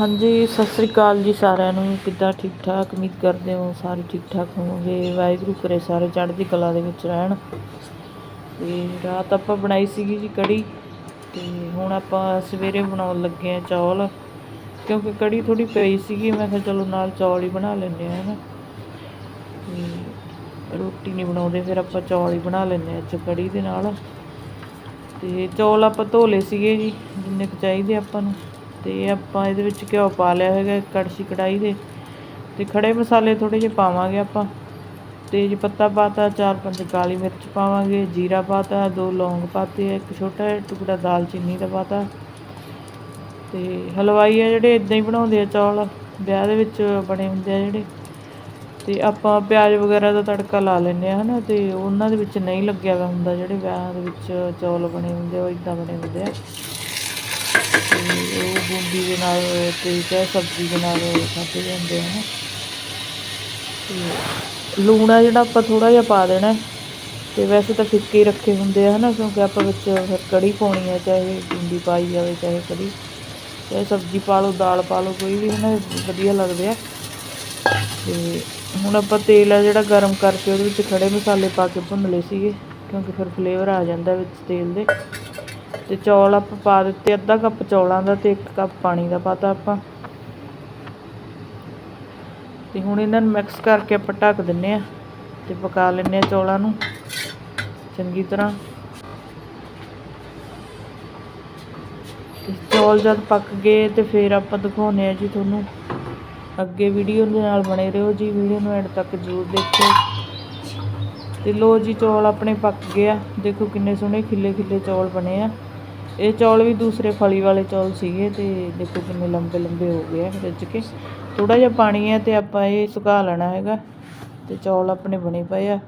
ਹਾਂਜੀ, ਸਤਿ ਸ੍ਰੀ ਅਕਾਲ ਜੀ ਸਾਰਿਆਂ ਨੂੰ। ਕਿੱਦਾਂ ਠੀਕ ਠਾਕ ਉਮੀਦ ਕਰਦੇ ਹੋ ਸਾਰੇ ਠੀਕ ਠਾਕ ਹੋਵੋਗੇ। ਵਾਹਿਗੁਰੂ ਕਰੇ ਸਾਰੇ ਚੜ੍ਹਦੀ ਕਲਾ ਦੇ ਵਿੱਚ ਰਹਿਣ। ਤੇ ਰਾਤ ਆਪਾਂ ਬਣਾਈ ਸੀਗੀ ਜੀ ਕੜੀ। ਤੇ ਹੁਣ ਆਪਾਂ ਸਵੇਰੇ ਬਣਾਉਣ ਲੱਗੇ ਆ ਚੌਲ। ਕਿਉਂਕਿ ਕੜੀ ਥੋੜੀ ਪਈ ਸੀਗੀ। ਮੈਂ ਕਿਹਾ ਚਲੋ ਨਾਲ ਚੌਲ ਹੀ ਬਣਾ ਲੈਂਦੇ ਆ ਹਨਾ। ਤੇ ਰੋਟੀ ਨਹੀਂ ਬਣਾਉਂਦੇ, ਫਿਰ ਆਪਾਂ ਚੌਲ ਹੀ ਬਣਾ ਲੈਂਦੇ ਆ ਅੱਜ ਕੜੀ ਦੇ ਨਾਲ। ਤੇ ਚੌਲ ਆਪਾਂ ਧੋ ਲਏ ਸੀਗੇ ਜੀ, ਜਿੰਨੇ ਕੁ ਚਾਹੀਦੇ ਆਪਾਂ ਨੂੰ। ਤੇ ਆਪਾਂ ਇਹਦੇ ਵਿੱਚ ਘਿਓ ਪਾ ਲਿਆ ਹੈਗਾ, ਇੱਕ ਕੜਛੀ ਕੜਾਈ ਦੇ ਤੇ ਖੜੇ ਮਸਾਲੇ ਥੋੜੇ ਜਿਹੇ ਪਾਵਾਂਗੇ ਆਪਾਂ। ਤੇਜ ਪੱਤਾ ਪਾਤਾ, ਚਾਰ ਪੰਜ ਕਾਲੀ ਮਿਰਚ ਪਾਵਾਂਗੇ, ਜੀਰਾ ਪਾਤਾ, ਦੋ ਲੌਂਗ ਪਾਤੇ ਇੱਕ ਛੋਟਾ ਜਿਹਾ ਟੁਕੜਾ ਦਾਲਚੀਨੀ ਦਾ ਪਾਤਾ। ਤੇ ਹਲਵਾਈ ਆ ਜਿਹੜੇ ਇਦਾਂ ਹੀ ਬਣਾਉਂਦੇ ਆ ਚੌਲ, ਵਿਆਹ ਦੇ ਵਿੱਚ ਬਣੇ ਹੁੰਦੇ ਆ ਜਿਹੜੇ। ਤੇ ਆਪਾਂ ਪਿਆਜ਼ ਵਗੈਰਾ ਦਾ ਤੜਕਾ ਲਾ ਲੈਂਦੇ ਆ, ਹਨਾ, ਤੇ ਉਹਨਾਂ ਦੇ ਵਿੱਚ ਨਹੀਂ ਲੱਗਿਆ ਵਾ ਹੁੰਦਾ ਜਿਹੜੇ ਵਿਆਹ ਦੇ ਵਿੱਚ ਚੌਲ ਬਣੇ ਹੁੰਦੇ ਆ, ਉਹ ਇਦਾਂ ਬਣੇ ਹੁੰਦੇ ਆ। ਤੇ ਉਹ ਬੂੰਦੀ ਦੇ ਨਾਲ, ਤੇ ਚਾਹੇ ਸਬਜ਼ੀ ਦੇ ਨਾਲ ਖਾਧੇ ਜਾਂਦੇ ਆ ਨਾ। ਤੇ ਲੂਣ ਆ ਜਿਹੜਾ ਆਪਾਂ ਥੋੜਾ ਜਿਹਾ ਪਾ ਦੇਣਾ ਹੈ। ਤੇ ਵੈਸੇ ਤਾਂ ਫਿੱਕੇ ਹੀ ਰੱਖੇ ਹੁੰਦੇ ਆ ਹਨਾ, ਕਿਉਂਕਿ ਆਪਾਂ ਵਿੱਚ ਫਿਰ ਕੜੀ ਪਾਉਣੀ ਆ, ਚਾਹੇ ਬੂੰਦੀ ਪਾਈ ਜਾਵੇ, ਚਾਹੇ ਕੜੀ। ਚਾਹੇ ਸਬਜ਼ੀ ਪਾ ਲਓ, ਦਾਲ ਪਾ ਲਓ, ਕੋਈ ਵੀ ਹਨਾ, ਵਧੀਆ ਲੱਗਦੇ ਆ। ਤੇ ਹੁਣ ਆਪਾਂ ਤੇਲ ਆ ਜਿਹੜਾ ਗਰਮ ਕਰਕੇ ਉਹਦੇ ਵਿੱਚ ਖੜੇ ਮਸਾਲੇ ਪਾ ਕੇ ਭੁੰਨ ਲਏ ਸੀਗੇ, ਕਿਉਂਕਿ ਫਿਰ ਫਲੇਵਰ ਆ ਜਾਂਦਾ ਵਿੱਚ ਤੇਲ ਦੇ। ਤੇ ਚੌਲ ਆਪਾਂ ਪਾ ਦਿੱਤੇ, ਅੱਧਾ ਕੱਪ ਚੌਲਾਂ ਦਾ ਤੇ ਇੱਕ ਕੱਪ ਪਾਣੀ ਦਾ ਪਾਤਾ ਆਪਾਂ। ਤੇ ਹੁਣ ਇਹਨਾਂ ਨੂੰ ਮਿਕਸ ਕਰਕੇ ਆਪਾਂ ਢੱਕ ਦਿੰਨੇ ਆ ਤੇ ਪਕਾ ਲੈਂਦੇ ਆ ਚੌਲਾਂ ਨੂੰ, ਚੰਗੀ ਤਰ੍ਹਾਂ। ਤੇ ਚੌਲ ਜਦ ਪੱਕ ਗਏ ਤੇ ਫਿਰ ਆਪਾਂ ਦਿਖਾਉਂਦੇ ਆ ਜੀ ਤੁਹਾਨੂੰ। ਅੱਗੇ ਵੀਡੀਓ ਦੇ ਨਾਲ ਬਣੇ ਰਹੋ ਜੀ ਵੀਡੀਓ ਨੂੰ ਐਂਡ ਤੱਕ ਜ਼ਰੂਰ ਦੇਖਿਓ। ਤੇ ਲੋ ਜੀ, ਚੌਲ ਆਪਣੇ ਪੱਕ ਗਏ ਆ। ਦੇਖੋ ਕਿੰਨੇ ਸੋਹਣੇ ਖਿੱਲੇ ਖਿੱਲੇ ਚੌਲ ਬਣੇ ਆ। ਇਹ ਚੌਲ ਵੀ ਦੂਸਰੇ ਫਲੀ ਵਾਲੇ ਚੌਲ ਸੀਗੇ ਤੇ ਦੇਖੋ ਕਿੰਨੇ ਲੰਬੇ ਲੰਬੇ ਹੋ ਗਏ ਆ ਰਿੱਝ ਕੇ। ਥੋੜਾ ਜਿਹਾ ਪਾਣੀ ਹੈ ਤੇ ਆਪਾਂ ਇਹ ਸੁਕਾ ਲੈਣਾ ਹੈਗਾ ਤੇ ਚੌਲ ਆਪਣੇ ਬਣੇ ਪਏ ਆ।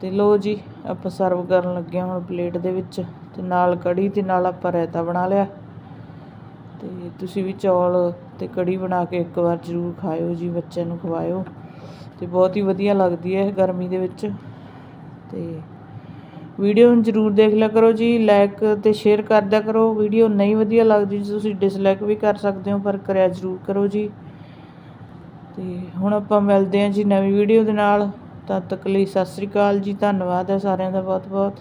ਤੇ ਲੋ ਜੀ, ਆਪਾਂ ਸਰਵ ਕਰਨ ਲੱਗੇ ਹਾਂ ਹੁਣ ਪਲੇਟ ਦੇ ਵਿੱਚ ਤੇ ਨਾਲ ਕੜੀ ਤੇ ਨਾਲ ਆਪਾਂ ਰਾਇਤਾ ਬਣਾ ਲਿਆ। ਤੇ ਤੁਸੀਂ ਵੀ ਚੌਲ ਤੇ ਕੜੀ ਬਣਾ ਕੇ ਇੱਕ ਵਾਰ ਜ਼ਰੂਰ ਖਾਇਓ ਜੀ, ਬੱਚਿਆਂ ਨੂੰ ਖਵਾਇਓ। ਤੇ ਬਹੁਤ ਹੀ ਵਧੀਆ ਲੱਗਦੀ ਹੈ ਗਰਮੀ ਦੇ ਵਿੱਚ। ਤੇ ਵੀਡੀਓ ਨੂੰ ਜ਼ਰੂਰ ਦੇਖ ਲਿਆ ਕਰੋ ਜੀ ਲਾਈਕ ਅਤੇ ਸ਼ੇਅਰ ਕਰ ਦਿਆ ਕਰੋ। ਵੀਡੀਓ ਨਹੀਂ ਵਧੀਆ ਲੱਗਦੀ ਜੀ, ਤੁਸੀਂ ਡਿਸਲਾਈਕ ਵੀ ਕਰ ਸਕਦੇ ਹੋ, ਪਰ ਕਰਿਆ ਜ਼ਰੂਰ ਕਰੋ ਜੀ। ਤੇ ਹੁਣ ਆਪਾਂ ਮਿਲਦੇ ਹਾਂ ਜੀ ਨਵੀਂ ਵੀਡੀਓ ਦੇ ਨਾਲ। ਤਦ ਤੱਕ ਲਈ ਸਤਿ ਸ੍ਰੀ ਅਕਾਲ ਜੀ, ਧੰਨਵਾਦ ਹੈ ਸਾਰਿਆਂ ਦਾ ਬਹੁਤ ਬਹੁਤ